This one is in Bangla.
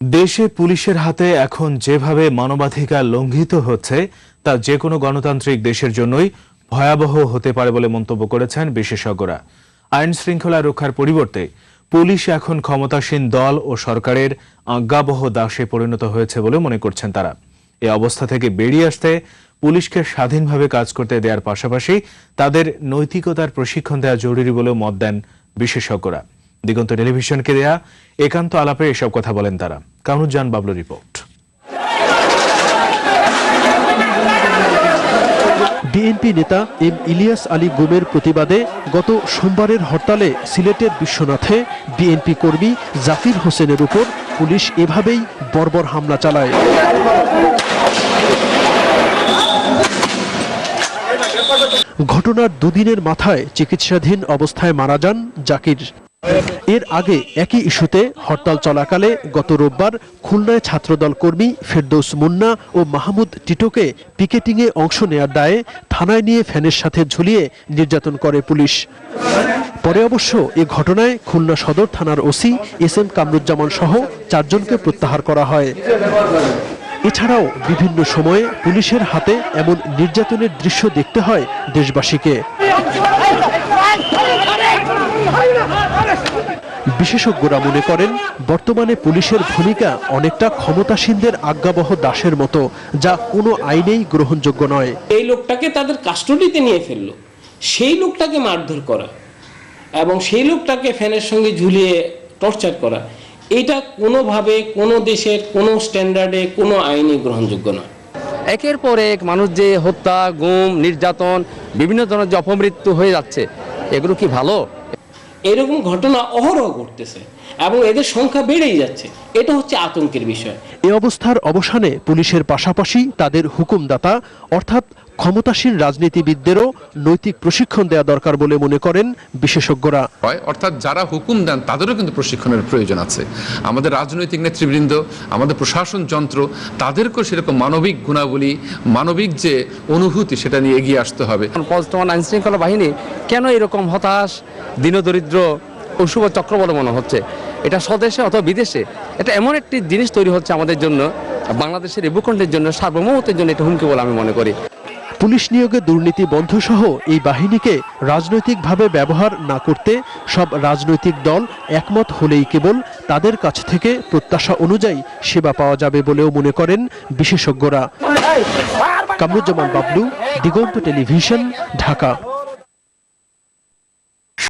দেশে পুলিশের হাতে এখন যেভাবে মানবাধিকার লঙ্ঘিত হচ্ছে, তা যে কোনো গণতান্ত্রিক দেশের জন্যই ভয়াবহ হতে পারে বলে মন্তব্য করেছেন বিশেষজ্ঞরা। আইন শৃঙ্খলা রক্ষার পরিবর্তে পুলিশ এখন ক্ষমতাসীন দল ও সরকারের আজ্ঞাবহ দাসে পরিণত হয়েছে বলে মনে করছেন তারা। এ অবস্থা থেকে বেরিয়ে আসতে পুলিশকে স্বাধীনভাবে কাজ করতে দেওয়ার পাশাপাশি তাদের নৈতিকতার প্রশিক্ষণ দেওয়া জরুরি বলেও মত দেন বিশেষজ্ঞরা। দিগন্ত টেলিভিশনকে দেয়া একান্ত আলাপে এসব কথা বলেন তারা। কামরুজ্জান বাবলু রিপোর্ট। বিএনপি নেতা এম ইলিয়াস আলী গুমের প্রতিবাদে গত সোমবারের হরতালে সিলেটের বিশ্বনাথে বিএনপি কর্মী জাকির হোসেনের উপর পুলিশ এভাবেই বর্বর হামলা চালায়। ঘটনার দুদিনের মাথায় চিকিৎসাধীন অবস্থায় মারা যান জাকির। এর আগে একই ইস্যুতে হরতাল চলাকালে গত রোববার খুলনায় ছাত্রদল কর্মী ফেরদৌস মুন্না ও মাহমুদ টিটোকে পিকেটিংয়ে অংশ নেয়ার দায়ে থানায় নিয়ে ফ্যানের সাথে ঝুলিয়ে নির্যাতন করে পুলিশ। পরে অবশ্য এ ঘটনায় খুলনা সদর থানার ওসি এস এম কামরুজ্জামান সহ চারজনকে প্রত্যাহার করা হয়। এছাড়াও বিভিন্ন সময়ে পুলিশের হাতে এমন নির্যাতনের দৃশ্য দেখতে হয় দেশবাসীকে। বিশেষজ্ঞরা মনে করেন বর্তমানে পুলিশের ভূমিকা অনেকটা ক্ষমতাসীনদের আজ্ঞাবহ দাসের মতো যা কোনো আইনেই গ্রহণযোগ্য নয়। এই লোকটাকে তাদের কাস্টডিতে নিয়ে ফেলল। সেই লোকটাকে মারধর করা এবং সেই লোকটাকে ফ্যানের সঙ্গে ঝুলিয়ে টর্চার করা এটা কোনোভাবে কোনো দেশের কোনো স্ট্যান্ডার্ডে কোনো আইনে গ্রহণযোগ্য নয়। একের পর এক মানুষ যে হত্যা গুম নির্যাতন বিভিন্ন ধরনের যে অপমৃত্যু হয়ে যাচ্ছে এগুলো কি ভালো? এরকম ঘটনা অহরহ ঘটতেছে এবং এদের সংখ্যা বেড়েই যাচ্ছে। এটা হচ্ছে আতঙ্কের বিষয়। এ অবস্থার অবসানে পুলিশের পাশাপাশি তাদের হুকুমদাতা, অর্থাৎ ক্ষমতাসীন রাজনীতিবিদদেরও নৈতিক প্রশিক্ষণ দেওয়া দরকার বলে মনে করেন বিশেষজ্ঞরা। হয় অর্থাৎ যারা হুকুম দেন তাদেরও কিন্তু প্রশিক্ষণের প্রয়োজন আছে। আমাদের রাজনৈতিক নেতৃবৃন্দ আমাদের প্রশাসন যন্ত্র তাদেরকেও সেরকম মানবিক গুণাবলী মানবিক যে অনুভূতি সেটা নিয়ে এগিয়ে আসতে হবে। বর্তমান আইন শৃঙ্খলা বাহিনী কেন এরকম হতাশ দীনদরিদ্র অশুভ চক্র বলে মনে হচ্ছে? এটা স্বদেশে অথবা বিদেশে? এটা এমন একটি জিনিস তৈরি হচ্ছে আমাদের জন্য বাংলাদেশের এই ভূখণ্ডের জন্য সার্বভৌমত্বের জন্য এটা হুমকি বলে আমি মনে করি। পুলিশ নিয়োগে দুর্নীতি বন্ধ সহ এই বাহিনীকে রাজনৈতিকভাবে ব্যবহার না করতে সব রাজনৈতিক দল একমত হলেই কেবল তাদের কাছ থেকে প্রত্যাশা অনুযায়ী সেবা পাওয়া যাবে বলেও মনে করেন বিশেষজ্ঞরা। কামরুজ্জামান বাবলু, দিগন্ত টেলিভিশন, ঢাকা।